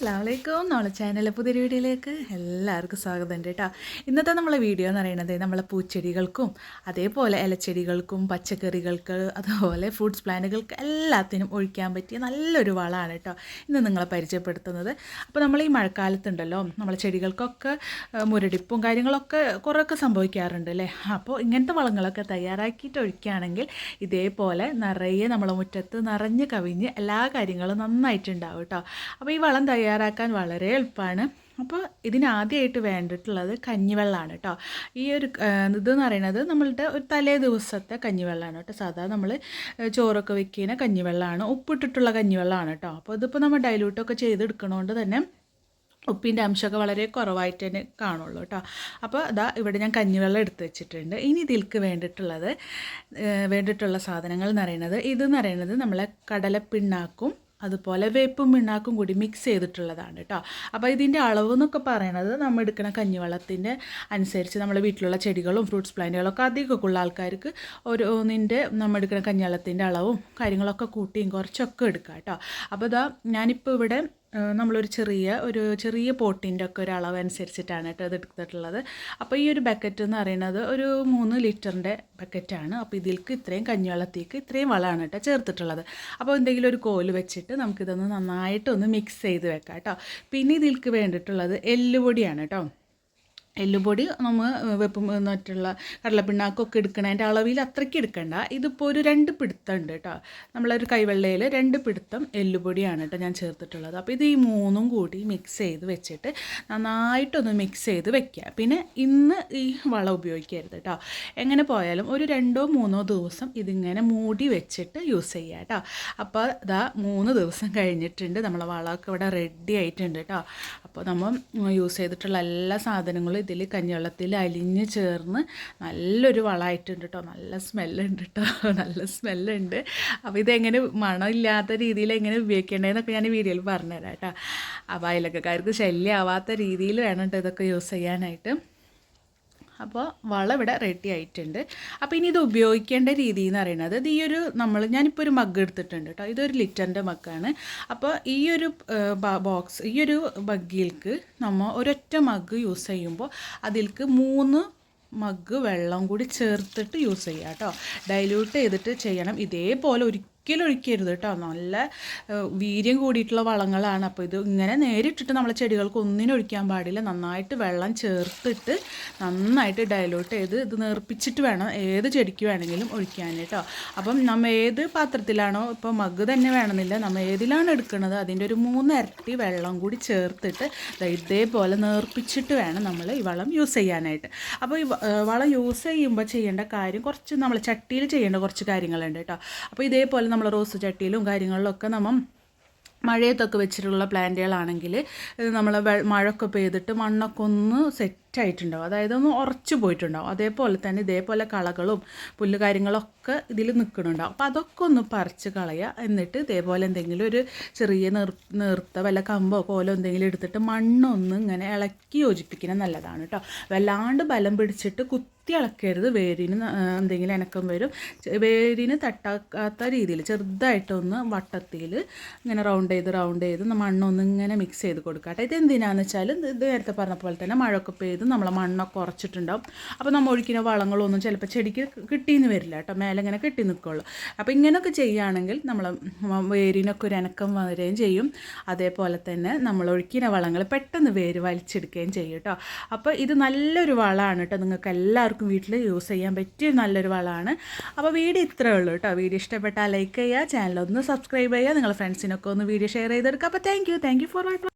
അസ്ലാമലൈക്കും നമ്മളെ ചാനലിലെ പുതിയൊരു വീഡിയോയിലേക്ക് എല്ലാവർക്കും സ്വാഗതം ഉണ്ട് കേട്ടോ ഇന്നത്തെ നമ്മളെ വീഡിയോ എന്ന് പറയുന്നത് നമ്മളെ പൂച്ചെടികൾക്കും അതേപോലെ ഇലച്ചെടികൾക്കും പച്ചക്കറികൾക്ക് അതുപോലെ ഫ്രൂട്ട്സ് പ്ലാന്റുകൾക്ക് എല്ലാത്തിനും ഒഴിക്കാൻ പറ്റിയ നല്ലൊരു വളമാണ് കേട്ടോ ഇന്ന് നിങ്ങളെ പരിചയപ്പെടുത്തുന്നത്. അപ്പോൾ നമ്മൾ ഈ മഴക്കാലത്തുണ്ടല്ലോ നമ്മളെ ചെടികൾക്കൊക്കെ മുരടിപ്പും കാര്യങ്ങളൊക്കെ കുറേയൊക്കെ സംഭവിക്കാറുണ്ട് അല്ലേ അപ്പോൾ ഇങ്ങനത്തെ വളങ്ങളൊക്കെ തയ്യാറാക്കിയിട്ട് ഒഴിക്കുകയാണെങ്കിൽ ഇതേപോലെ നിറയെ നമ്മളെ മുറ്റത്ത് നിറഞ്ഞ് കവിഞ്ഞ് എല്ലാ കാര്യങ്ങളും നന്നായിട്ടുണ്ടാവും കേട്ടോ അപ്പോൾ ഈ വളം തയ്യാറാക്കാൻ വളരെ എളുപ്പമാണ്. അപ്പോൾ ഇതിനാദ്യമായിട്ട് വേണ്ടിയിട്ടുള്ളത് കഞ്ഞിവെള്ളമാണ് കേട്ടോ ഈ ഒരു ഇതെന്ന് പറയുന്നത് നമ്മളുടെ ഒരു തലേ ദിവസത്തെ കഞ്ഞിവെള്ളമാണ് കേട്ടോ സാധാരണ നമ്മൾ ചോറൊക്കെ വെക്കുന്ന കഞ്ഞിവെള്ളമാണ് ഉപ്പിട്ടിട്ടുള്ള കഞ്ഞിവെള്ളമാണ് കേട്ടോ അപ്പോൾ ഇതിപ്പോൾ നമ്മൾ ഡൈലൂട്ടൊക്കെ ചെയ്തെടുക്കണോണ്ട് തന്നെ ഉപ്പിന്റെ അംശമൊക്കെ വളരെ കുറവായിട്ട് തന്നെ കാണുള്ളൂ കേട്ടോ അപ്പോൾ അതാ ഇവിടെ ഞാൻ കഞ്ഞിവെള്ളം എടുത്ത് വെച്ചിട്ടുണ്ട്. ഇനി ഇതിൽക്ക് വേണ്ടിയിട്ടുള്ളത് വേണ്ടിയിട്ടുള്ള സാധനങ്ങൾ എന്ന് പറയുന്നത് ഇതെന്ന് പറയുന്നത് നമ്മളെ കടലപ്പിണ്ണാക്കും അതുപോലെ വേപ്പും മിണ്ണാക്കും കൂടി മിക്സ് ചെയ്തിട്ടുള്ളതാണ് കേട്ടോ. അപ്പോൾ ഇതിന്റെ അളവ് എന്നൊക്കെ പറയണത് നമ്മൾ എടുക്കുന്ന കഞ്ഞിവെള്ളത്തിന്റെ അനുസരിച്ച് നമ്മുടെ വീട്ടിലുള്ള ചെടികളും ഫ്രൂട്ട്സ് പ്ലാന്റുകളൊക്കെ അധികമൊക്കെ ഉള്ള ആൾക്കാർക്ക് ഓരോന്നിന്റെ നമ്മൾ എടുക്കുന്ന കഞ്ഞിവെള്ളത്തിന്റെ അളവും കാര്യങ്ങളൊക്കെ കൂട്ടിയും കുറച്ചൊക്കെ എടുക്കാം കേട്ടോ. അപ്പോൾ ഇതാ ഞാനിപ്പോൾ ഇവിടെ നമ്മളൊരു ചെറിയ ഒരു ചെറിയ പോട്ടിന്റെ ഒക്കെ ഒരു അളവ് അനുസരിച്ചിട്ടാണ് കേട്ടോ ഇത് എടുത്തിട്ടുള്ളത്. അപ്പോൾ ഈ ഒരു ബക്കറ്റ് എന്ന് പറയുന്നത് ഒരു മൂന്ന് ലിറ്ററിന്റെ ബക്കറ്റാണ് അപ്പോൾ ഇതിൽക്ക് ഇത്രയും കഞ്ഞിവെള്ളത്തേക്ക് ഇത്രയും വളമാണ് കേട്ടോ ചേർത്തിട്ടുള്ളത്. അപ്പോൾ എന്തെങ്കിലും ഒരു കോൽ വെച്ചിട്ട് നമുക്കിതൊന്ന് നന്നായിട്ടൊന്ന് മിക്സ് ചെയ്ത് വെക്കാം കേട്ടോ. പിന്നെ ഇതിൽക്ക് വേണ്ടിയിട്ടുള്ളത് എല്ലുപൊടിയാണ് കേട്ടോ. എല്ലുപൊടി നമ്മൾ വെപ്പം മറ്റുള്ള കടലപ്പിണ്ണാക്കൊക്കെ എടുക്കണതിന്റെ അളവിൽ അത്രയ്ക്ക് എടുക്കണ്ട. ഇതിപ്പോൾ ഒരു രണ്ട് പിടുത്തം ഉണ്ട് കേട്ടോ നമ്മളൊരു കൈവെള്ളയിൽ രണ്ട് പിടുത്തം എല്ലുപൊടിയാണ് കേട്ടോ ഞാൻ ചേർത്തിട്ടുള്ളത്. അപ്പോൾ ഇത് ഈ മൂന്നും കൂടി മിക്സ് ചെയ്ത് വെച്ചിട്ട് നന്നായിട്ടൊന്ന് മിക്സ് ചെയ്ത് വെക്കുക പിന്നെ ഇന്ന് ഈ വളം ഉപയോഗിക്കരുത് കേട്ടോ എങ്ങനെ പോയാലും ഒരു രണ്ടോ മൂന്നോ ദിവസം ഇതിങ്ങനെ മൂടി വെച്ചിട്ട് യൂസ് ചെയ്യുക കേട്ടോ അപ്പോൾ ഇതാ മൂന്ന് ദിവസം കഴിഞ്ഞിട്ടുണ്ട് നമ്മളെ വളമൊക്കെ ഇവിടെ റെഡി ആയിട്ടുണ്ട് കേട്ടോ അപ്പോൾ നമ്മൾ യൂസ് ചെയ്തിട്ടുള്ള എല്ലാ സാധനങ്ങളും ഇതിൽ കഞ്ഞിവെള്ളത്തിൽ അലിഞ്ഞ് ചേർന്ന് നല്ലൊരു വളമായിട്ടുണ്ട് കേട്ടോ നല്ല സ്മെല്ലുണ്ട് കേട്ടോ നല്ല സ്മെല്ലുണ്ട്. അപ്പോൾ ഇതെങ്ങനെ മണമില്ലാത്ത രീതിയിൽ എങ്ങനെ ഉപയോഗിക്കേണ്ടതെന്നൊക്കെ ഞാൻ വീഡിയോയിൽ പറഞ്ഞുതരാം കേട്ടോ അപ്പോൾ അയലക്കാർക്ക് ശല്യമാവാത്ത രീതിയിൽ വേണം കേട്ടോ ഇതൊക്കെ യൂസ് ചെയ്യാനായിട്ട്. അപ്പോൾ വളവിടെ റെഡി ആയിട്ടുണ്ട്. അപ്പോൾ ഇനി ഇത് ഉപയോഗിക്കേണ്ട രീതി എന്ന് പറയുന്നത് ഈ ഒരു നമ്മൾ ഞാനിപ്പോൾ ഒരു മഗ് എടുത്തിട്ടുണ്ട് കേട്ടോ ഇതൊരു ലിറ്ററിന്റെ മഗ്ഗാണ് അപ്പോൾ ഈ ഒരു ബോക്സ് ഈ ഒരു മഗ്ഗിൽക്ക് നമ്മൾ ഒരൊറ്റ മഗ് യൂസ് ചെയ്യുമ്പോൾ അതിൽക്ക് മൂന്ന് മഗ് വെള്ളം കൂടി ചേർത്തിട്ട് യൂസ് ചെയ്യുക കേട്ടോ ഡൈല്യൂട്ട് ചെയ്തിട്ട് ചെയ്യണം. ഇതേപോലെ ഒരിക്കലും ഒഴിക്കരുത് കേട്ടോ. നല്ല വീര്യം കൂടിയിട്ടുള്ള വളങ്ങളാണ്. അപ്പോൾ ഇത് ഇങ്ങനെ നേരിട്ടിട്ട് നമ്മളെ ചെടികൾക്ക് ഒന്നിനും ഒഴിക്കാൻ പാടില്ല. നന്നായിട്ട് വെള്ളം ചേർത്തിട്ട് നന്നായിട്ട് ഡയലോട്ട് ചെയ്ത് ഇത് നേർപ്പിച്ചിട്ട് വേണം ഏത് ചെടിക്ക് വേണമെങ്കിലും ഒഴിക്കാൻ കേട്ടോ. അപ്പം നമ്മൾ ഏത് പാത്രത്തിലാണോ ഇപ്പോൾ മഗ് തന്നെ വേണമെന്നില്ല. നമ്മൾ ഏതിലാണ് എടുക്കുന്നത്? അതിന്റെ ഒരു മൂന്നിരട്ടി വെള്ളം കൂടി ചേർത്തിട്ട് ഇതേപോലെ നേർപ്പിച്ചിട്ട് വേണം നമ്മൾ ഈ വളം യൂസ് ചെയ്യാനായിട്ട്. അപ്പോൾ ഈ വളം യൂസ് ചെയ്യുമ്പോൾ ചെയ്യേണ്ട കാര്യം കുറച്ച് നമ്മൾ ചട്ടിയിൽ ചെയ്യേണ്ട കുറച്ച് കാര്യങ്ങളുണ്ട് കേട്ടോ. അപ്പോൾ ഇതേപോലെ നമ്മൾ റോസ് ചട്ടിയിലും കാര്യങ്ങളിലൊക്കെ നമ്മൾ മഴയത്തൊക്കെ വെച്ചിട്ടുള്ള പ്ലാന്റുകളാണെങ്കിൽ നമ്മൾ മഴയൊക്കെ പെയ്തിട്ട് മണ്ണൊക്കെ ഒന്ന് സെറ്റായിട്ടുണ്ടാവും അതായത് ഒന്ന് ഉറച്ചു പോയിട്ടുണ്ടാവും. അതേപോലെ തന്നെ ഇതേപോലെ കളകളും പുല്ല് കാര്യങ്ങളൊക്കെ ഇതിൽ നിൽക്കണുണ്ടാവും. അപ്പോൾ അതൊക്കെ ഒന്ന് പറിച്ച് കളയുക എന്നിട്ട് ഇതേപോലെ എന്തെങ്കിലും ഒരു ചെറിയ നിർ നിർത്ത വല്ല കമ്പോ കോലോ എന്തെങ്കിലും എടുത്തിട്ട് മണ്ണൊന്ന് ഇങ്ങനെ ഇളക്കി യോജിപ്പിക്കുന്നത് നല്ലതാണ് കേട്ടോ വല്ലാണ്ട് ബലം പിടിച്ചിട്ട് കുത്തി ഇളക്കരുത്. വേരിന് എന്തെങ്കിലും ഇണക്കം വരും. വേരിന് തട്ടാക്കാത്ത രീതിയിൽ ചെറുതായിട്ടൊന്ന് വട്ടത്തിൽ ഇങ്ങനെ റൗണ്ട് ചെയ്ത് റൗണ്ട് ചെയ്ത് മണ്ണൊന്ന് ഇങ്ങനെ മിക്സ് ചെയ്ത് കൊടുക്കുക കേട്ടോ ഇത് എന്തിനാന്ന് വെച്ചാൽ ഇത് നേരത്തെ പറഞ്ഞ പോലെ തന്നെ മഴയൊക്കെ പെയ്ത് നമ്മളെ മണ്ണൊക്കെ കുറച്ചിട്ടുണ്ടാവും അപ്പോൾ നമ്മൾ ഒഴിക്കുന്ന വളങ്ങളൊന്നും ചിലപ്പോൾ ചെടിക്ക് കിട്ടിയെന്ന് വരില്ല കേട്ടോ. മേലെ ഇങ്ങനെ കെട്ടി നിൽക്കുള്ളൂ അപ്പോൾ ഇങ്ങനെയൊക്കെ ചെയ്യുകയാണെങ്കിൽ നമ്മൾ വേരിനൊക്കെ ഒരു അനക്കം വരികയും ചെയ്യും. അതേപോലെ തന്നെ നമ്മൾ ഒഴിക്കുന്ന വളങ്ങൾ പെട്ടെന്ന് വേര് വലിച്ചെടുക്കുകയും ചെയ്യും കേട്ടോ. അപ്പോൾ ഇത് നല്ലൊരു വളമാണ് കേട്ടോ. നിങ്ങൾക്ക് എല്ലാവർക്കും വീട്ടിൽ യൂസ് ചെയ്യാൻ പറ്റിയ നല്ലൊരു വളമാണ് അപ്പോൾ വീഡിയോ ഇത്രയേ ഉള്ളൂ കേട്ടോ. വീഡിയോ ഇഷ്ടപ്പെട്ടാൽ ലൈക്ക് ചെയ്യുക ചാനൽ ഒന്ന് സബ്സ്ക്രൈബ് ചെയ്യുക. നിങ്ങളുടെ ഫ്രണ്ട്സിനൊക്കെ ഒന്ന് വീഡിയോ ഷെയർ ചെയ്തെടുക്കുക. അപ്പോൾ thank you thank you for watching